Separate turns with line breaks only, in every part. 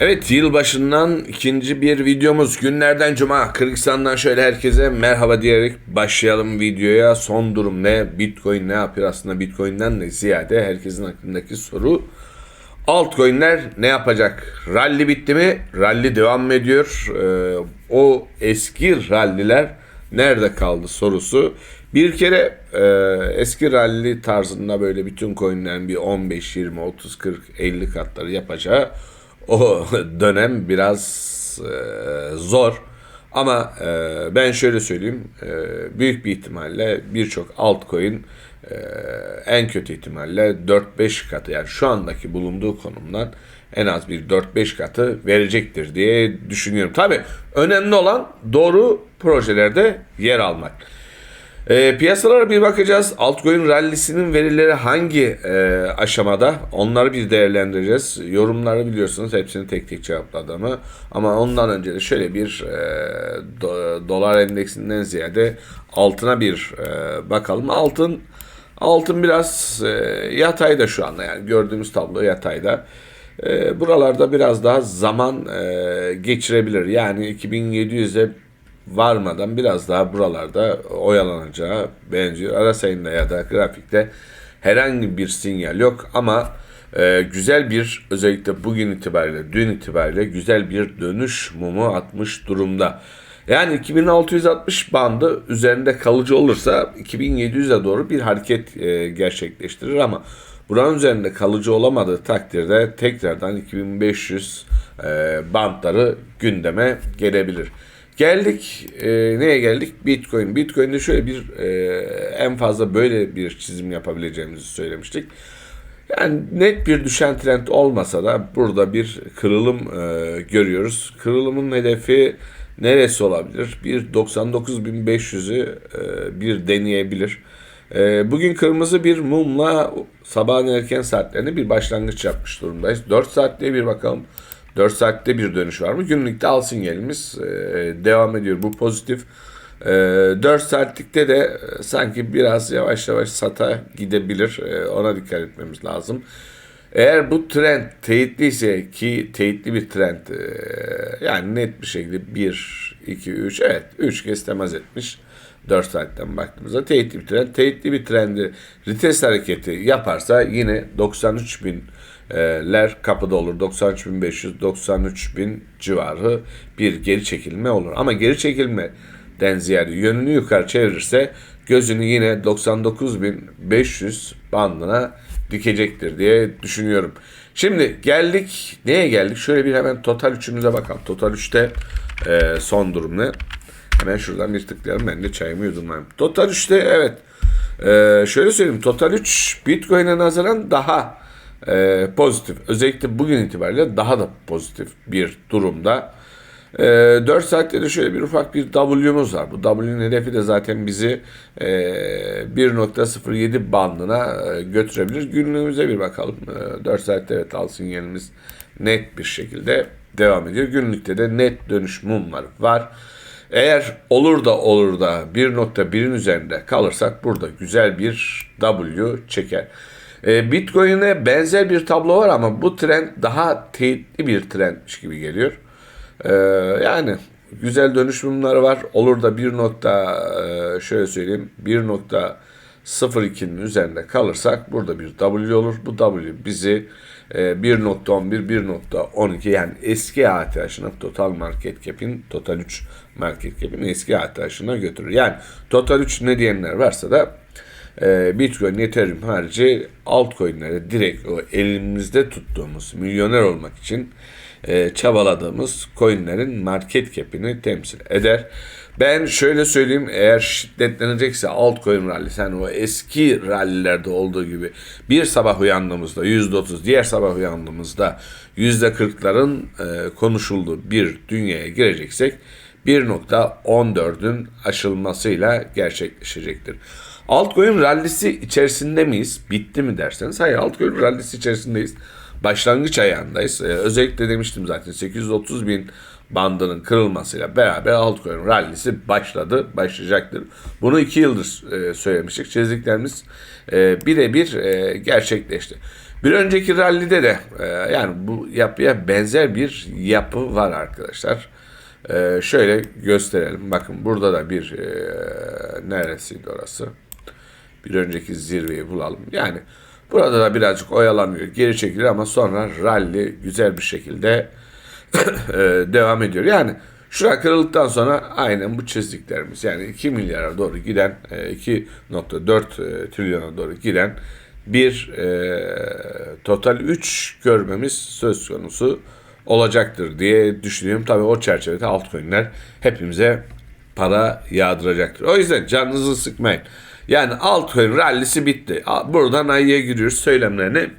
Evet yılbaşından ikinci bir videomuz. Günlerden cuma. Kırgızistan'dan şöyle herkese merhaba diyerek başlayalım videoya. Son durum ne? Bitcoin ne yapıyor? Aslında Bitcoin'den de ziyade herkesin aklındaki soru altcoin'ler ne yapacak? Rally bitti mi? Rally devam ediyor? Ee, o eski ralliler nerede kaldı sorusu. Bir kere e, eski rally tarzında böyle bütün coinlerin bir 15 20 30 40 50 katları yapacağı o dönem biraz e, zor. Ama e, ben şöyle söyleyeyim, e, büyük bir ihtimalle birçok altcoin e, en kötü ihtimalle 4-5 katı yani şu andaki bulunduğu konumdan en az bir 4-5 katı verecektir diye düşünüyorum. Tabi önemli olan doğru projelerde yer almak. E, piyasalara bir bakacağız. Altcoin rallisinin verileri hangi e, aşamada? Onları bir değerlendireceğiz. Yorumları biliyorsunuz hepsini tek tek cevapladım. Ama ondan önce de şöyle bir e, do- dolar endeksinden ziyade altına bir e, bakalım. Altın altın biraz e, yatayda şu anda yani gördüğümüz tablo yatayda. E, buralarda biraz daha zaman e, geçirebilir. Yani 2700'e varmadan biraz daha buralarda oyalanacağı benziyor. Ara sayında ya da grafikte herhangi bir sinyal yok ama e, güzel bir özellikle bugün itibariyle dün itibariyle güzel bir dönüş mumu atmış durumda. Yani 2660 bandı üzerinde kalıcı olursa 2700'e doğru bir hareket e, gerçekleştirir ama buranın üzerinde kalıcı olamadığı takdirde tekrardan 2500 e, bantları gündeme gelebilir. Geldik e, neye geldik? Bitcoin. Bitcoin'de şöyle bir e, en fazla böyle bir çizim yapabileceğimizi söylemiştik. Yani net bir düşen trend olmasa da burada bir kırılım e, görüyoruz. Kırılımın hedefi neresi olabilir? Bir 99.500'ü e, bir deneyebilir. E, bugün kırmızı bir mumla sabahın erken saatlerinde bir başlangıç yapmış durumdayız. 4 saatte bir bakalım. 4 saatte bir dönüş var mı? Günlükte al sinyalimiz e, devam ediyor. Bu pozitif. E, 4 saatlikte de e, sanki biraz yavaş yavaş sata gidebilir. E, ona dikkat etmemiz lazım. Eğer bu trend teyitliyse ki teyitli bir trend yani net bir şekilde 1, 2, 3 evet 3 kez temas etmiş. 4 saatten baktığımızda teyitli bir trend. Teyitli bir trendi retest hareketi yaparsa yine 93 bin ler kapıda olur. 93.500, 93.000 civarı bir geri çekilme olur. Ama geri çekilmeden ziyade yönünü yukarı çevirirse gözünü yine 99.500 bandına dikecektir diye düşünüyorum. Şimdi geldik neye geldik? Şöyle bir hemen total 3'ümüze bakalım. Total 3'te e, son durum ne? Hemen şuradan bir tıklayalım. Ben de çayımı yudumlayayım. Total 3'te evet. E, şöyle söyleyeyim. Total 3 Bitcoin'e nazaran daha e, pozitif. Özellikle bugün itibariyle daha da pozitif bir durumda. E, 4 saatte de şöyle bir ufak bir W'muz var. Bu W'nin hedefi de zaten bizi e, 1.07 bandına e, götürebilir. Günlüğümüze bir bakalım. E, 4 saatte evet al sinyalimiz net bir şekilde devam ediyor. Günlükte de net dönüş mumları var. Eğer olur da olur da 1.1'in üzerinde kalırsak burada güzel bir W çeker. E, Bitcoin'e benzer bir tablo var ama bu trend daha teyitli bir trendmiş gibi geliyor. E, yani güzel dönüşümler var. Olur da bir nokta e, şöyle söyleyeyim 1.02'nin üzerinde kalırsak burada bir W olur. Bu W bizi e, 1.11 1.12 yani eski ATH'ına total market cap'in total 3 market cap'in eski ATH'ına götürür. Yani total 3 ne diyenler varsa da e, Bitcoin, Ethereum harici altcoin'lere direkt o elimizde tuttuğumuz milyoner olmak için e, çabaladığımız coinlerin market cap'ini temsil eder. Ben şöyle söyleyeyim eğer şiddetlenecekse altcoin rallisi hani o eski rallilerde olduğu gibi bir sabah uyandığımızda %30 diğer sabah uyandığımızda %40'ların e, konuşulduğu bir dünyaya gireceksek 1.14'ün aşılmasıyla gerçekleşecektir. Altcoin rallisi içerisinde miyiz? Bitti mi derseniz hayır altcoin rallisi içerisindeyiz. Başlangıç ayağındayız. Ee, özellikle demiştim zaten 830 bin bandının kırılmasıyla beraber altcoin rallisi başladı, başlayacaktır. Bunu iki yıldır e, söylemiştik. Çizdiklerimiz e, birebir e, gerçekleşti. Bir önceki rallide de e, yani bu yapıya benzer bir yapı var arkadaşlar. E, şöyle gösterelim. Bakın burada da bir e, neresiydi orası? Bir önceki zirveyi bulalım. Yani burada da birazcık oyalanıyor, geri çekilir ama sonra rally güzel bir şekilde e, devam ediyor. Yani şura kırıldıktan sonra aynen bu çizdiklerimiz yani 2 milyara doğru giden e, 2.4 e, trilyona doğru giden bir e, total 3 görmemiz söz konusu olacaktır diye düşünüyorum. Tabii o çerçevede altcoin'ler hepimize para yağdıracaktır. O yüzden canınızı sıkmayın. Yani altcoin rallisi bitti. Buradan ayıya giriyoruz söylemlerini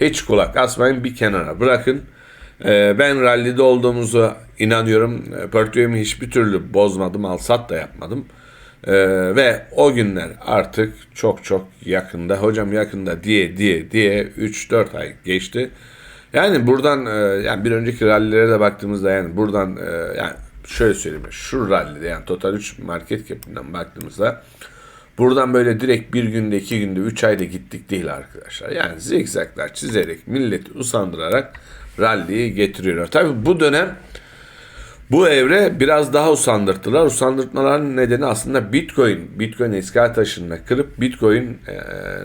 hiç kulak asmayın bir kenara bırakın. Ee, ben rallide olduğumuzu inanıyorum. Ee, Portföyümü hiçbir türlü bozmadım, al sat da yapmadım. Ee, ve o günler artık çok çok yakında. Hocam yakında diye diye diye 3-4 ay geçti. Yani buradan e, yani bir önceki rallilere de baktığımızda yani buradan e, yani şöyle söyleyeyim şu rallide yani total 3 market cap'inden baktığımızda buradan böyle direkt bir günde iki günde üç ayda gittik değil arkadaşlar. Yani zigzaglar çizerek milleti usandırarak rally'yi getiriyorlar. Tabi bu dönem bu evre biraz daha usandırttılar. Usandırtmaların nedeni aslında Bitcoin. Bitcoin eski taşında kırıp Bitcoin e,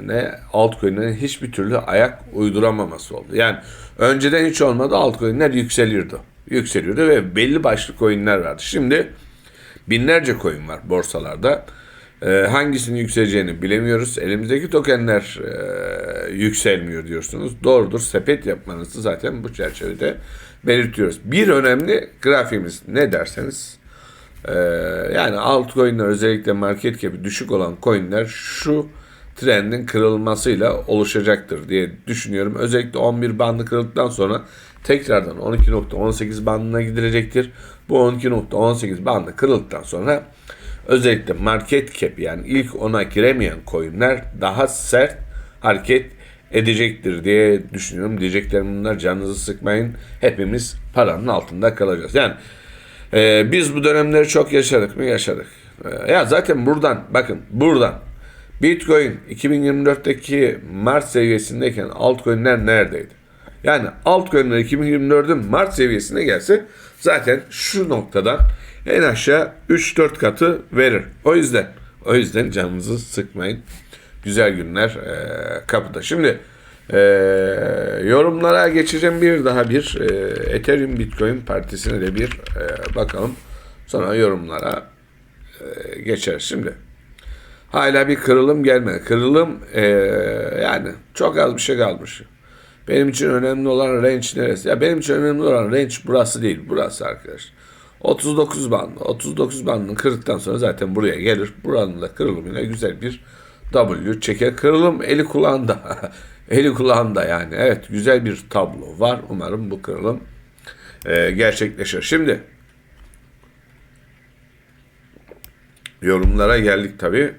ne altcoin'lerin hiçbir türlü ayak uyduramaması oldu. Yani önceden hiç olmadı altcoin'ler yükseliyordu. Yükseliyordu ve belli başlı coin'ler vardı. Şimdi binlerce coin var borsalarda. E, hangisinin yükseleceğini bilemiyoruz. Elimizdeki tokenler e, yükselmiyor diyorsunuz. Doğrudur. Sepet yapmanızı zaten bu çerçevede belirtiyoruz. Bir önemli grafiğimiz ne derseniz e, yani altcoin'ler özellikle market cap'i düşük olan coin'ler şu trendin kırılmasıyla oluşacaktır diye düşünüyorum. Özellikle 11 bandı kırıldıktan sonra tekrardan 12.18 bandına gidilecektir. Bu 12.18 bandı kırıldıktan sonra özellikle market cap yani ilk ona giremeyen coinler daha sert hareket edecektir diye düşünüyorum. Diyeceklerim bunlar canınızı sıkmayın. Hepimiz paranın altında kalacağız. Yani e, biz bu dönemleri çok yaşadık mı? Yaşadık. E, ya zaten buradan bakın buradan Bitcoin 2024'teki Mart seviyesindeyken altcoin'ler neredeydi? Yani altcoin'ler 2024'ün Mart seviyesine gelse zaten şu noktadan en aşağı 3-4 katı verir. O yüzden o yüzden canınızı sıkmayın. Güzel günler e, kapıda. Şimdi e, yorumlara geçeceğim bir daha bir e, Ethereum Bitcoin partisine de bir e, bakalım. Sonra yorumlara e, geçeriz. Şimdi hala bir kırılım gelmedi. Kırılım e, yani çok az bir şey kalmış. Benim için önemli olan range neresi? Ya benim için önemli olan range burası değil. Burası arkadaş. 39 bandı. 39 bandını kırdıktan sonra zaten buraya gelir. Buranın da kırılımıyla güzel bir W çeker. Kırılım eli kulağında. eli kulağında yani. Evet güzel bir tablo var. Umarım bu kırılım e, gerçekleşir. Şimdi yorumlara geldik tabi.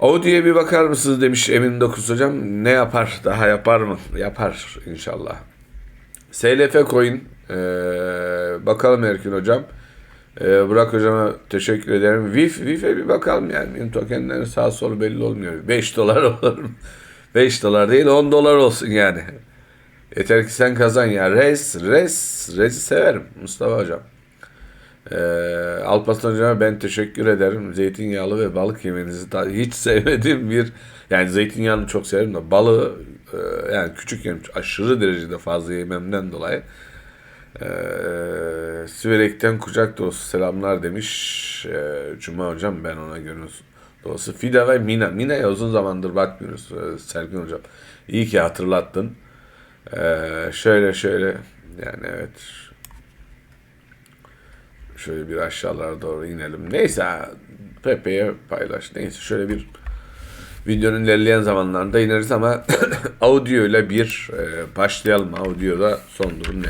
Audi'ye bir bakar mısınız demiş Emin Dokuz hocam. Ne yapar? Daha yapar mı? Yapar inşallah. SLF coin ee, bakalım Erkin hocam. Ee, Burak hocama teşekkür ederim. VIF, VIF'e bir bakalım yani. Benim tokenlerin sağ solu belli olmuyor. 5 dolar olur mu? 5 dolar değil 10 dolar olsun yani. Yeter ki sen kazan ya. Res, res, resi severim Mustafa hocam. Ee, Alparslan hocama ben teşekkür ederim. Zeytinyağlı ve balık yemenizi hiç sevmediğim bir yani zeytinyağını çok severim de balığı e, yani küçükken aşırı derecede fazla yememden dolayı ee, Siverek'ten kucak dolusu selamlar demiş ee, Cuma hocam ben ona gönül dolusu. Fida ve Mina. Mina'ya uzun zamandır bakmıyoruz ee, Sergin hocam. İyi ki hatırlattın. Ee, şöyle şöyle yani evet şöyle bir aşağılara doğru inelim. Neyse Pepe'ye paylaş. Neyse şöyle bir videonun ilerleyen zamanlarında ineriz ama audio ile bir e, başlayalım. Audio'da son durum ne?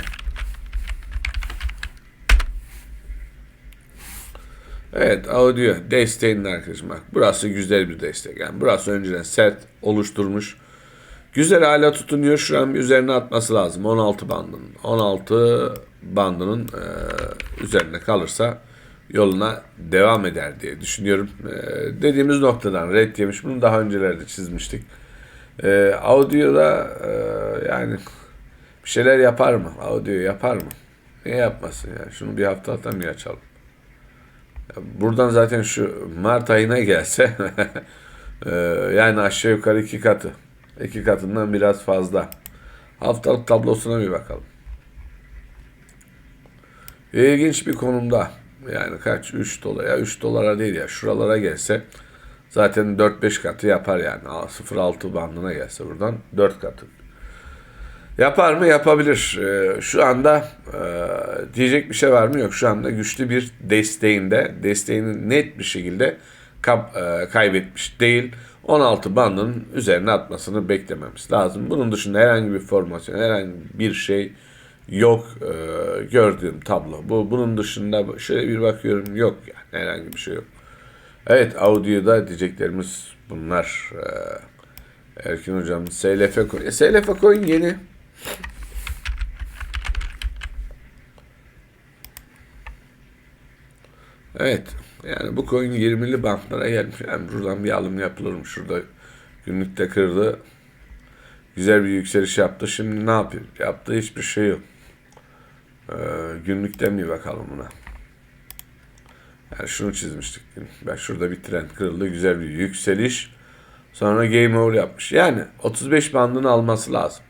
Evet audio desteğinin arkadaşım bak. Burası güzel bir destek. Yani burası önceden sert oluşturmuş. Güzel hala tutunuyor. Şu an üzerine atması lazım. 16 bandının. 16 bandının e, üzerine kalırsa yoluna devam eder diye düşünüyorum. E, dediğimiz noktadan red yemiş. Bunu daha öncelerde çizmiştik. E, audio'da e, yani bir şeyler yapar mı? Audio yapar mı? Niye yapmasın yani? Şunu bir hafta atamıyor açalım. Buradan zaten şu Mart ayına gelse e, yani aşağı yukarı iki katı. iki katından biraz fazla. Haftalık tablosuna bir bakalım. İlginç bir konumda. Yani kaç? 3 dolar. Ya 3 dolara değil ya. Şuralara gelse zaten 4-5 katı yapar yani. 0.6 bandına gelse buradan 4 katı. Yapar mı? Yapabilir. Ee, şu anda e, diyecek bir şey var mı? Yok. Şu anda güçlü bir desteğinde, desteğini net bir şekilde e, kaybetmiş değil. 16 bandının üzerine atmasını beklememiz lazım. Bunun dışında herhangi bir formasyon, herhangi bir şey yok e, gördüğüm tablo. Bu bunun dışında şöyle bir bakıyorum yok yani herhangi bir şey yok. Evet audio'da diyeceklerimiz bunlar. E, Erkin hocam SLF coin. E, SLF coin yeni. Evet. Yani bu coin 20'li banklara gelmiş. Yani buradan bir alım yapılır mı? Şurada günlükte kırdı. Güzel bir yükseliş yaptı. Şimdi ne yapıyor? Yaptığı hiçbir şey yok. Ee, günlükten bir bakalım buna. Yani şunu çizmiştik. Ben şurada bir trend kırıldı. Güzel bir yükseliş. Sonra game over yapmış. Yani 35 bandını alması lazım.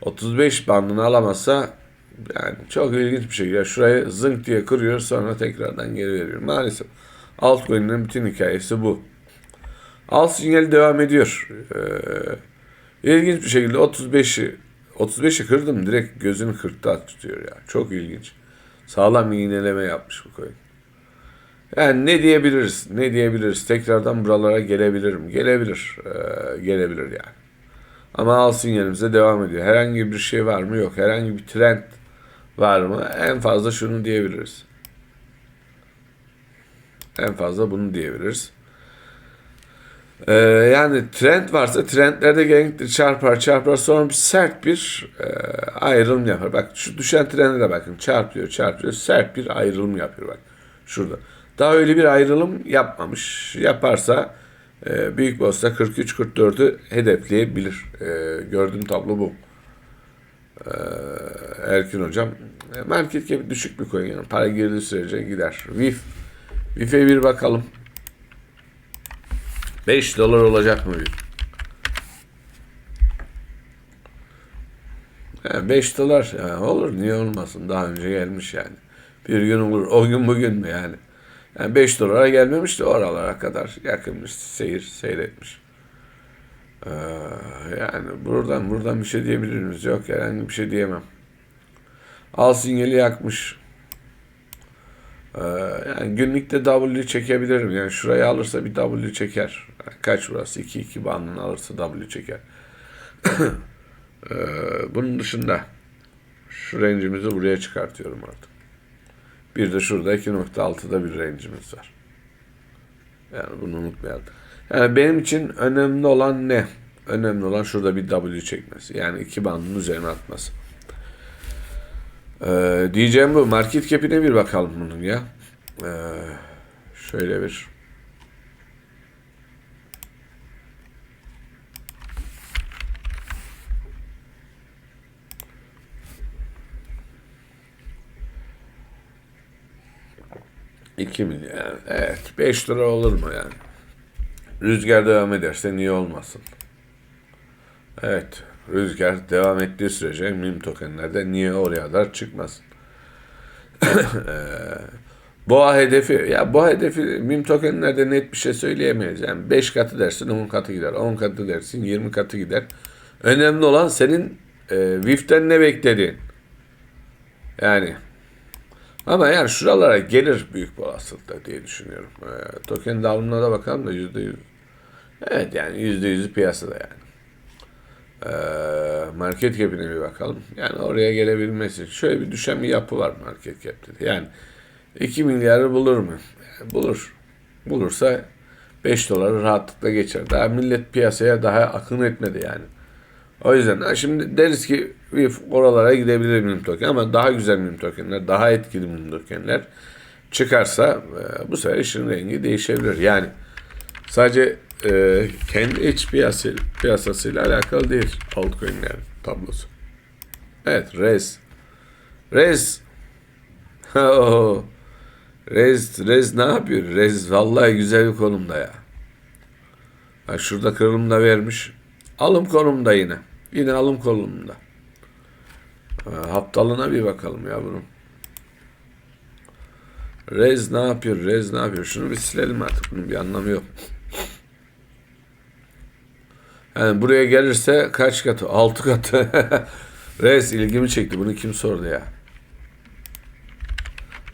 35 bandını alamazsa yani çok ilginç bir şekilde şurayı zınk diye kırıyor sonra tekrardan geri veriyor. Maalesef altcoin'lerin bütün hikayesi bu. Alt sinyali devam ediyor. Ee, ilginç bir şekilde 35'i 35'i kırdım direkt gözünü kırktı tutuyor ya. Çok ilginç. Sağlam iğneleme yapmış bu coin. Yani ne diyebiliriz? Ne diyebiliriz? Tekrardan buralara gelebilirim. Gelebilir. Ee, gelebilir yani. Ama al sinyalimize devam ediyor. Herhangi bir şey var mı? Yok. Herhangi bir trend var mı? En fazla şunu diyebiliriz. En fazla bunu diyebiliriz. Ee, yani trend varsa trendlerde genellikle çarpar çarpar sonra bir sert bir e, ayrılım yapar. Bak şu düşen trende de bakın çarpıyor çarpıyor sert bir ayrılım yapıyor bak şurada. Daha öyle bir ayrılım yapmamış. Yaparsa e, Büyük Boss'ta 43-44'ü hedefleyebilir. E, gördüğüm tablo bu. E, Erkin Hocam. E, market cap düşük bir coin yani. Para girdiği sürece gider. VIF. VIF'e bir bakalım. 5 dolar olacak mı VIF? Yani 5 dolar yani olur niye olmasın daha önce gelmiş yani. Bir gün olur o gün bugün mü yani. Yani 5 dolara gelmemiş de oralara kadar yakınmış seyir seyretmiş. Ee, yani buradan buradan bir şey diyebilir miyiz? Yok herhangi bir şey diyemem. Al sinyali yakmış. Ee, yani günlükte W çekebilirim. Yani şurayı alırsa bir W çeker. kaç burası? 2-2 bandını alırsa W çeker. ee, bunun dışında şu range'imizi buraya çıkartıyorum artık. Bir de şurada 2.6'da bir range'imiz var. Yani bunu unutmayalım. Yani benim için önemli olan ne? Önemli olan şurada bir W çekmesi. Yani iki bandın üzerine atması. Ee, diyeceğim bu. Market cap'ine bir bakalım bunun ya. Ee, şöyle bir 2 milyon. Evet. 5 lira olur mu yani? Rüzgar devam ederse niye olmasın? Evet. Rüzgar devam ettiği sürece mim tokenlerde niye oraya kadar çıkmasın? Ee, boğa hedefi, ya boğa hedefi mim tokenlerde net bir şey söyleyemeyiz. Yani 5 katı dersin 10 katı gider, 10 katı dersin 20 katı gider. Önemli olan senin e, VIF'ten ne beklediğin. Yani ama yani şuralara gelir büyük bir olasılıkla diye düşünüyorum. E, token dağılımına da bakalım da yüzde yüz. Evet yani yüzde yüzü piyasada yani. E, market cap'ine bir bakalım. Yani oraya gelebilmesi. Şöyle bir düşen bir yapı var market cap'te. Yani 2 milyarı bulur mu? Yani bulur. Bulursa 5 doları rahatlıkla geçer. Daha millet piyasaya daha akın etmedi yani. O yüzden şimdi deriz ki oralara gidebilir meme token ama daha güzel meme tokenler, daha etkili meme tokenler çıkarsa e, bu sefer işin rengi değişebilir. Yani sadece e, kendi iç piyası, piyasasıyla alakalı değil altcoin'ler tablosu. Evet, Rez. Rez. Rez, Rez ne yapıyor? Rez vallahi güzel bir konumda ya. Ha, şurada kırılım da vermiş. Alım konumda yine. Yine alım konumunda. Ha, bir bakalım ya bunun. Rez ne yapıyor? Rez ne yapıyor? Şunu bir silelim artık. Bunun bir anlamı yok. Yani buraya gelirse kaç katı? Altı katı. Rez ilgimi çekti. Bunu kim sordu ya?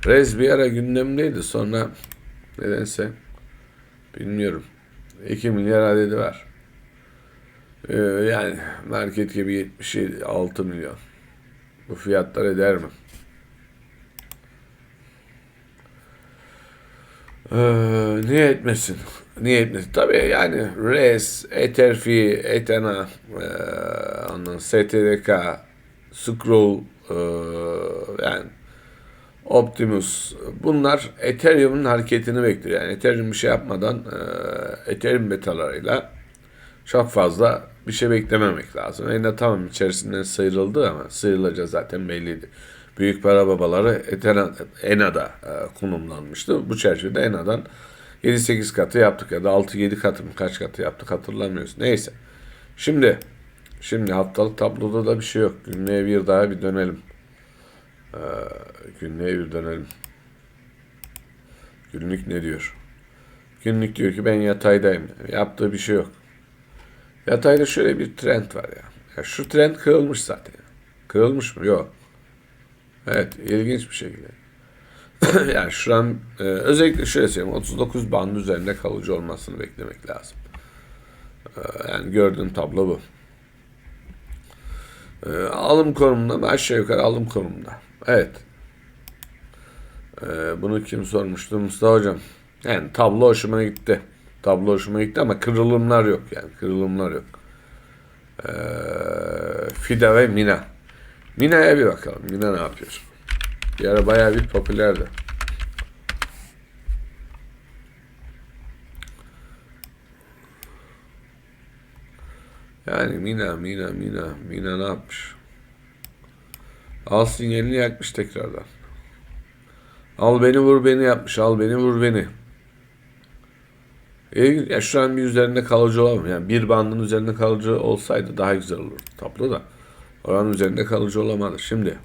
Rez bir ara gündemdeydi. Sonra nedense bilmiyorum. 2 milyar adedi var. Ee, yani market gibi 76 milyon. Bu fiyatlar eder mi? Ee, niye etmesin? Niye etmesin? Tabii yani Res, Etherfi, Ethena, e, ondan STRK, Scroll, e, yani Optimus bunlar Ethereum'un hareketini bekliyor. Yani Ethereum bir şey yapmadan e, Ethereum betalarıyla çok fazla bir şey beklememek lazım. Yine tamam içerisinden sıyrıldı ama sıyrılacağı zaten belliydi. Büyük para babaları Ethena, ENA'da e, konumlanmıştı. Bu çerçevede ENA'dan 7-8 katı yaptık ya da 6-7 katı mı kaç katı yaptık hatırlamıyoruz. Neyse. Şimdi şimdi haftalık tabloda da bir şey yok. Günlüğe bir daha bir dönelim. Ee, günlüğe bir dönelim. Günlük ne diyor? Günlük diyor ki ben yataydayım. Yaptığı bir şey yok. Yatayda şöyle bir trend var ya. ya şu trend kırılmış zaten. Kırılmış mı? Yok. Evet, ilginç bir şekilde. yani şu an e, özellikle şöyle söyleyeyim 39 band üzerinde kalıcı olmasını beklemek lazım. E, yani gördüğün tablo bu. E, alım konumunda mı? Aşağı yukarı alım konumunda. Evet. E, bunu kim sormuştu? Mustafa Hocam. Yani tablo hoşuma gitti. Tablo hoşuma gitti ama kırılımlar yok yani. Kırılımlar yok. E, Fida ve Mina. Mina'ya bir bakalım. Mina ne yapıyor? Bir ara bayağı bir popülerdi. Yani Mina, Mina, Mina, Mina ne yapmış? Al sinyalini yakmış tekrardan. Al beni vur beni yapmış. Al beni vur beni. E, ya şu an bir üzerinde kalıcı olamam. Yani bir bandın üzerinde kalıcı olsaydı daha güzel olurdu tablo da. Oranın üzerinde kalıcı olamadı. Şimdi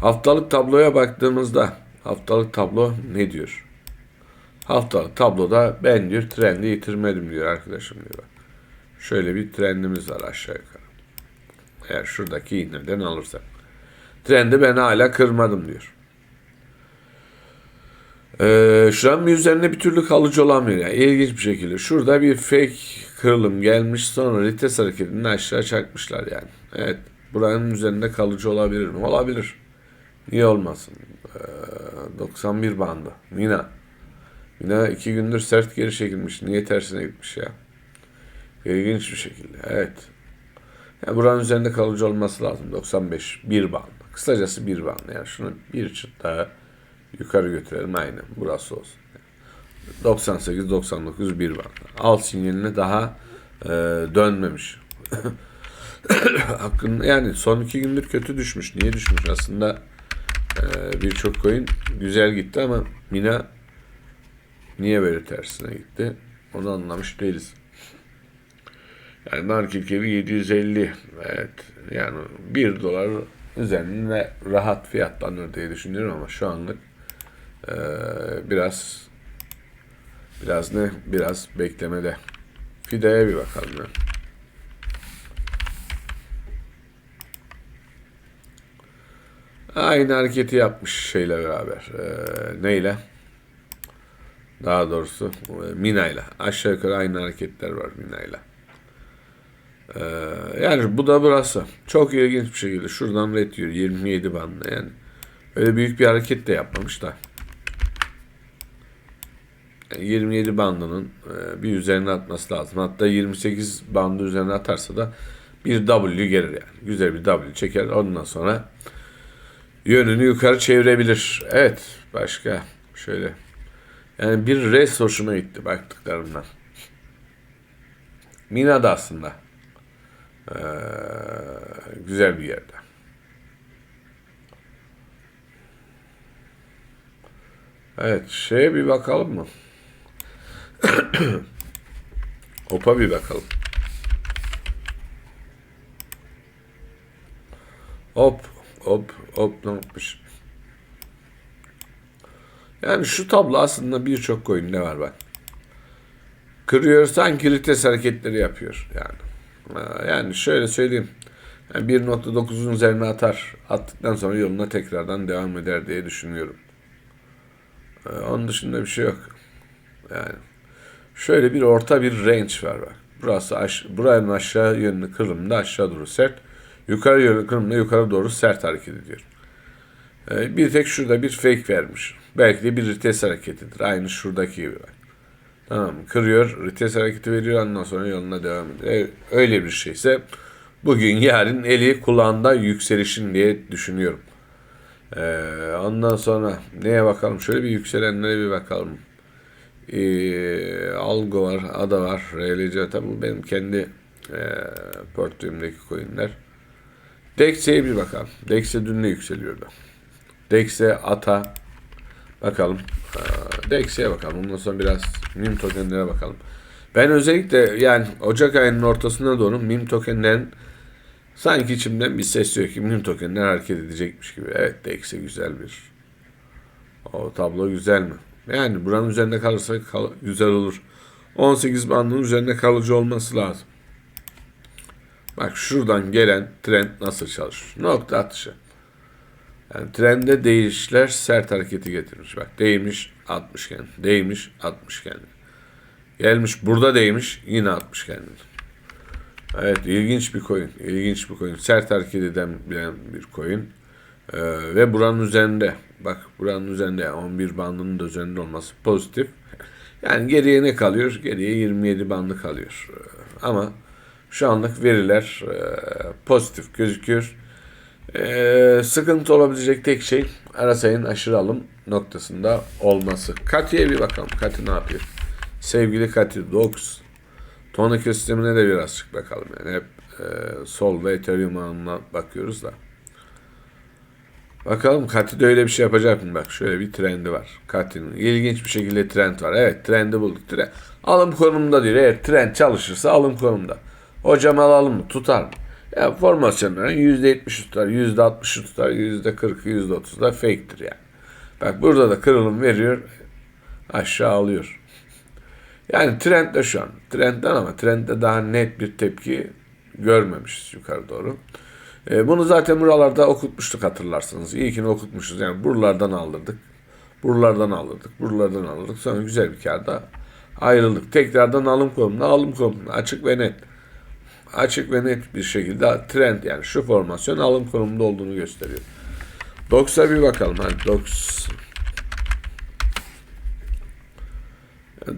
haftalık tabloya baktığımızda haftalık tablo ne diyor? Haftalık tabloda ben diyor trendi yitirmedim diyor arkadaşım diyor. Şöyle bir trendimiz var aşağı yukarı. Eğer şuradaki iğneden alırsak. Trendi ben hala kırmadım diyor. Ee, şu an bir üzerinde bir türlü kalıcı olamıyor. Yani ilginç bir şekilde. Şurada bir fake kırılım gelmiş sonra rites hareketini aşağı çakmışlar yani. Evet. Buranın üzerinde kalıcı olabilir mi? Olabilir. Niye olmasın? Ee, 91 bandı. Mina. Mina iki gündür sert geri çekilmiş. Niye tersine gitmiş ya? İlginç bir şekilde. Evet. Yani buranın üzerinde kalıcı olması lazım. 95. Bir band. Kısacası bir band. Yani şunu bir çıt daha yukarı götürelim. Aynen. Burası olsun. 98, 99 bir band. Alt sinyaline daha e, dönmemiş. Hakkın yani son iki gündür kötü düşmüş. Niye düşmüş? Aslında birçok coin güzel gitti ama Mina niye böyle tersine gitti? Onu anlamış değiliz. Yani cap'i 750. Evet. Yani 1 dolar üzerinde rahat fiyatlanır diye düşünüyorum ama şu anlık e, biraz biraz ne? Biraz beklemede. Fideye bir bakalım ya. Aynı hareketi yapmış şeyle beraber. Ee, neyle? Daha doğrusu e, Mina'yla. Aşağı yukarı aynı hareketler var Mina'yla. Ee, yani bu da burası. Çok ilginç bir şekilde. Şuradan red diyor. 27 bandında yani. Öyle büyük bir hareket de yapmamış da. 27 bandının e, bir üzerine atması lazım. Hatta 28 bandı üzerine atarsa da bir W gelir yani. Güzel bir W çeker. Ondan sonra yönünü yukarı çevirebilir. Evet. Başka şöyle. Yani bir res hoşuma gitti baktıklarımdan. Mina da aslında ee, güzel bir yerde. Evet, şeye bir bakalım mı? Hopa bir bakalım. Hop, hop, hop ne yapmış? Yani şu tablo aslında birçok oyunda var bak. Kırıyor sanki vites hareketleri yapıyor yani. Yani şöyle söyleyeyim. Yani 1.9'un üzerine atar. Attıktan sonra yoluna tekrardan devam eder diye düşünüyorum. Onun dışında bir şey yok. Yani şöyle bir orta bir range var bak. Burası aş buranın aşağı yönlü kırılımda aşağı doğru sert. Yukarı yönlü kırılımda yukarı doğru sert hareket ediyor. Ee, bir tek şurada bir fake vermiş. Belki de bir vites hareketidir. Aynı şuradaki gibi. Tamam? Kırıyor, vites hareketi veriyor ondan sonra yoluna devam ediyor. E, Öyle bir şeyse bugün yarın eli kulağında yükselişin diye düşünüyorum. Ee, ondan sonra neye bakalım? Şöyle bir yükselenlere bir bakalım. Ee, Algo var, Ada var, RLC tabi bu benim kendi portföyümdeki coinler. Dex'e bir bakalım. Dex'e dün ne yükseliyordu? Dex'e Ata bakalım. Ee, Dex'e bakalım. Ondan sonra biraz meme tokenlere bakalım. Ben özellikle yani Ocak ayının ortasına doğru meme tokenlerin sanki içimden bir ses diyor ki meme tokenler hareket edecekmiş gibi. Evet Dex'e güzel bir o tablo güzel mi? Yani buranın üzerinde kalırsa kal- güzel olur. 18 bandının üzerinde kalıcı olması lazım. Bak şuradan gelen trend nasıl çalışır? Nokta atışı. Yani trende değişler sert hareketi getirmiş. Bak değmiş 60 kendini. Değmiş 60 kendini. Gelmiş burada değmiş yine 60 kendini. Evet ilginç bir coin. İlginç bir coin. Sert hareket eden bir coin. Ee, ve buranın üzerinde. Bak buranın üzerinde 11 bandının da üzerinde olması pozitif. Yani geriye ne kalıyor? Geriye 27 bandı kalıyor. Ee, ama şu anlık veriler e, pozitif gözüküyor. Ee, sıkıntı olabilecek tek şey Arasay'ın aşırı alım noktasında olması. Kati'ye bir bakalım. Kati ne yapıyor? Sevgili Kati Dox. Tonik sistemine de birazcık bakalım. Yani hep e, Sol ve Ethereum ağına bakıyoruz da. Bakalım Kati'de öyle bir şey yapacak mı? Bak şöyle bir trendi var. Kati'nin ilginç bir şekilde trend var. Evet trendi bulduk. Trend. Alım konumunda diyor. Eğer trend çalışırsa alım konumunda. Hocam alalım mı? Tutar mı? Ya formasyonların %70'i tutar, %60'ı tutar, %40'ı, %30'u da fake'tir yani. Bak burada da kırılım veriyor. Aşağı alıyor. Yani trend de şu an. Trendden ama trendde daha net bir tepki görmemişiz yukarı doğru. E, bunu zaten buralarda okutmuştuk hatırlarsınız. İlkini okutmuşuz. Yani buralardan aldırdık. Buralardan aldırdık. Buralardan aldırdık. Sonra güzel bir karda ayrıldık. Tekrardan alım konumuna alım konumuna açık ve net. Açık ve net bir şekilde trend yani şu formasyon alım konumunda olduğunu gösteriyor. Dox'a bir bakalım. Hadi Dox.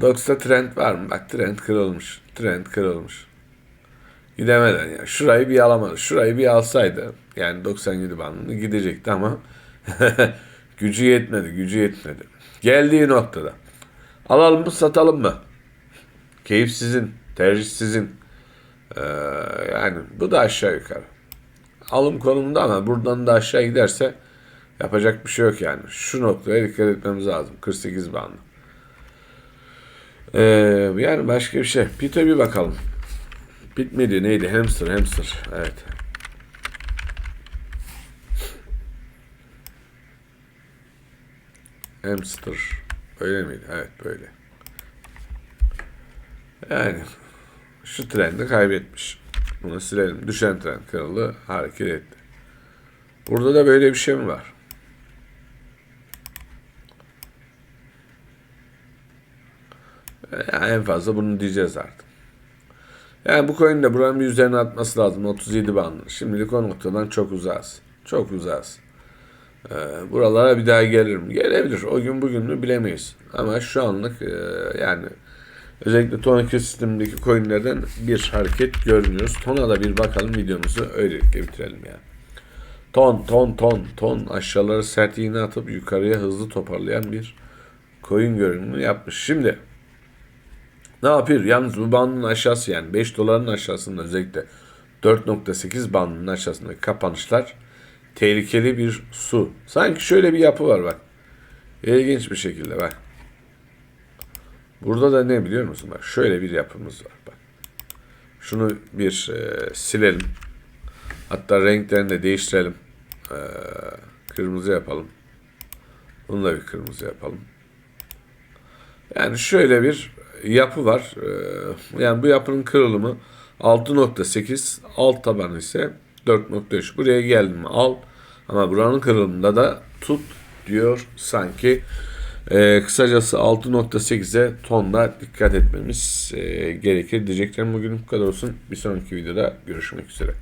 Dox'ta trend var mı? Bak trend kırılmış. Trend kırılmış. Gidemeden yani. Şurayı bir alamadı. Şurayı bir alsaydı yani 97 bandını gidecekti ama gücü yetmedi. Gücü yetmedi. Geldiği noktada. Alalım mı satalım mı? Keyif sizin. Tercih sizin. Ee, yani bu da aşağı yukarı. Alım konumunda ama buradan da aşağı giderse yapacak bir şey yok yani. Şu noktaya dikkat etmemiz lazım. 48 bandı. Ee, yani başka bir şey. Pit'e bir bakalım. Pit miydi neydi? Hamster, hamster. Evet. Hamster. Öyle miydi? Evet böyle. Yani şu trendi kaybetmiş. Bunu silelim. Düşen trend kanalı hareket etti. Burada da böyle bir şey mi var? Yani en fazla bunu diyeceğiz artık. Yani bu coin de buranın bir üzerine atması lazım. 37 bandı. Şimdilik o noktadan çok uzağız. Çok uzağız. Ee, buralara bir daha gelirim. Gelebilir. O gün bugün mü bilemeyiz. Ama şu anlık e, yani özellikle Tona sistemindeki coinlerden bir hareket görmüyoruz. Tona da bir bakalım videomuzu öylelikle bitirelim yani. Ton ton ton ton aşağıları sert iğne atıp yukarıya hızlı toparlayan bir coin görünümü yapmış. Şimdi ne yapıyor? Yalnız bu bandın aşağısı yani 5 doların aşağısında özellikle 4.8 bandının aşağısındaki kapanışlar tehlikeli bir su. Sanki şöyle bir yapı var bak. İlginç bir şekilde bak. Burada da ne biliyor musun? Bak şöyle bir yapımız var bak. Şunu bir e, silelim. Hatta renklerini de değiştirelim. E, kırmızı yapalım. Bunu da bir kırmızı yapalım. Yani şöyle bir yapı var. Ee, Yani bu yapının kırılımı 6.8, alt tabanı ise 4.3. Buraya geldim al ama buranın kırılımında da tut diyor sanki. Ee, kısacası 6.8'e tonla dikkat etmemiz e, gerekir diyeceklerim bugün bu kadar olsun. Bir sonraki videoda görüşmek üzere.